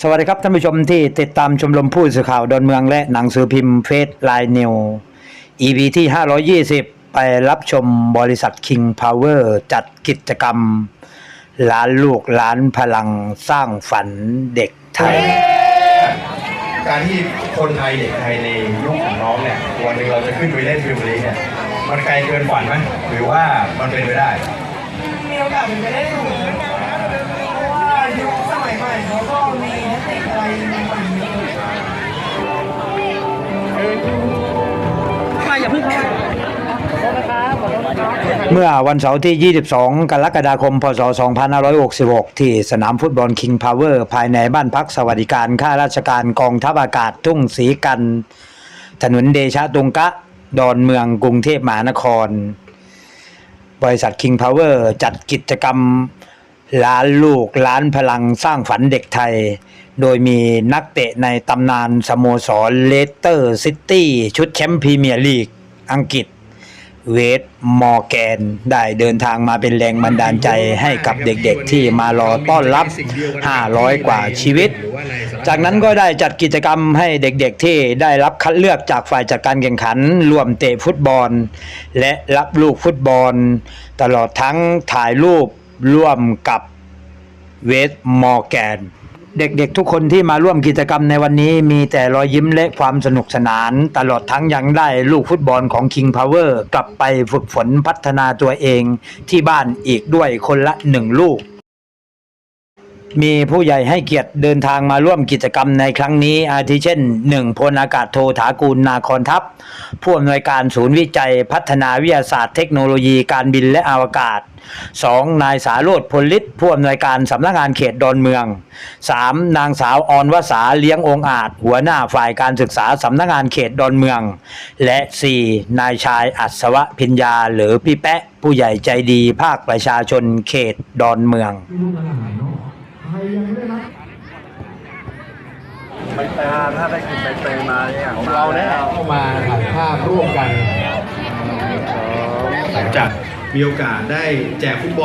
สวัสดีครับท่านผู้ชมที่ติดตามชมรมผู้สื่อข่าวดอนเมืองและหนังสือพิมพ์เฟสไลน์นิว EP ที่ 520 ไปรับชมบริษัท King Power จัดกิจกรรมล้านลูกล้านพลังสร้างฝันเด็กไทย การที่คนไทยเด็กไทยในยุคของน้องเนี่ยวันหนึ่งเราจะขึ้นไปเล่นพรีเมียร์ลีกเนี่ยมันไกลเกินฝันไหมหรือว่ามันเป็นไปได้ มีโอกาสเป็นไปได้สูง อย่าเพิ่งเข้าเมื่อวันเสาร์ที่ 22 กรกฎาคม พศ 2566 ที่สนามฟุตบอล King Power ภายในบ้านพักสวัสดิการข้าราชการกองทัพอากาศทุ่งศรีกัน ถนนเดชะตุงกะ ดอนเมืองกรุงเทพมหานคร บริษัท King Power จัดกิจกรรม ล้านลูกล้านพลังสร้างฝันเด็กไทย โดยมีนักเตะในตำนานสโมสรเลสเตอร์ซิตี้ชุดแชมป์พรีเมียร์ลีกอังกฤษ เวทมอร์แกน ได้เดินทางมาเป็นแรงบันดาลใจให้กับเด็กๆที่มารอต้อนรับ 500 กว่าชีวิต จากนั้นก็ได้จัดกิจกรรมให้เด็กๆที่ได้รับคัดเลือกจากฝ่ายจัดการแข่งขันรวมเตะฟุตบอล และรับลูกฟุตบอล ตลอดทั้งถ่ายรูป ร่วมกับเวสมอร์แกน เด็กๆทุกคนที่มาร่วมกิจกรรมในวันนี้มีแต่รอยยิ้มและความสนุกสนาน ตลอดทั้งยังได้ลูกฟุตบอลของ King Power กลับไปฝึกฝนพัฒนาตัวเองที่บ้านอีกด้วยคนละหนึ่งลูก มีผู้ใหญ่ให้เกียรติเดินทางมาร่วมกิจกรรมในครั้งนี้ อาทิเช่น 1. พลอากาศโทถากูลนาคอนทัพ ผู้อำนวยการศูนย์วิจัยพัฒนาวิทยาศาสตร์เทคโนโลยีการบินและอวกาศ 2. นายสาโรธพลฤทธิ์ผู้อำนวยการสำนักงานเขตดอนเมือง 3. นางสาวออนวสาเลี้ยงองอาจ หัวหน้าฝ่ายการศึกษาสำนักงานเขตดอนเมือง และ 4. นายชายอัศวะพิญญาหรือพี่แปะ ผู้ใหญ่ใจดีภาคประชาชนเขตดอนเมือง ไปทานถ้าได้กินไปเตยมาเนี่ยเราเนี่ยเข้ามาถ่ายภาพร่วมกันหลังจากมีโอกาสได้แจกฟุตบอล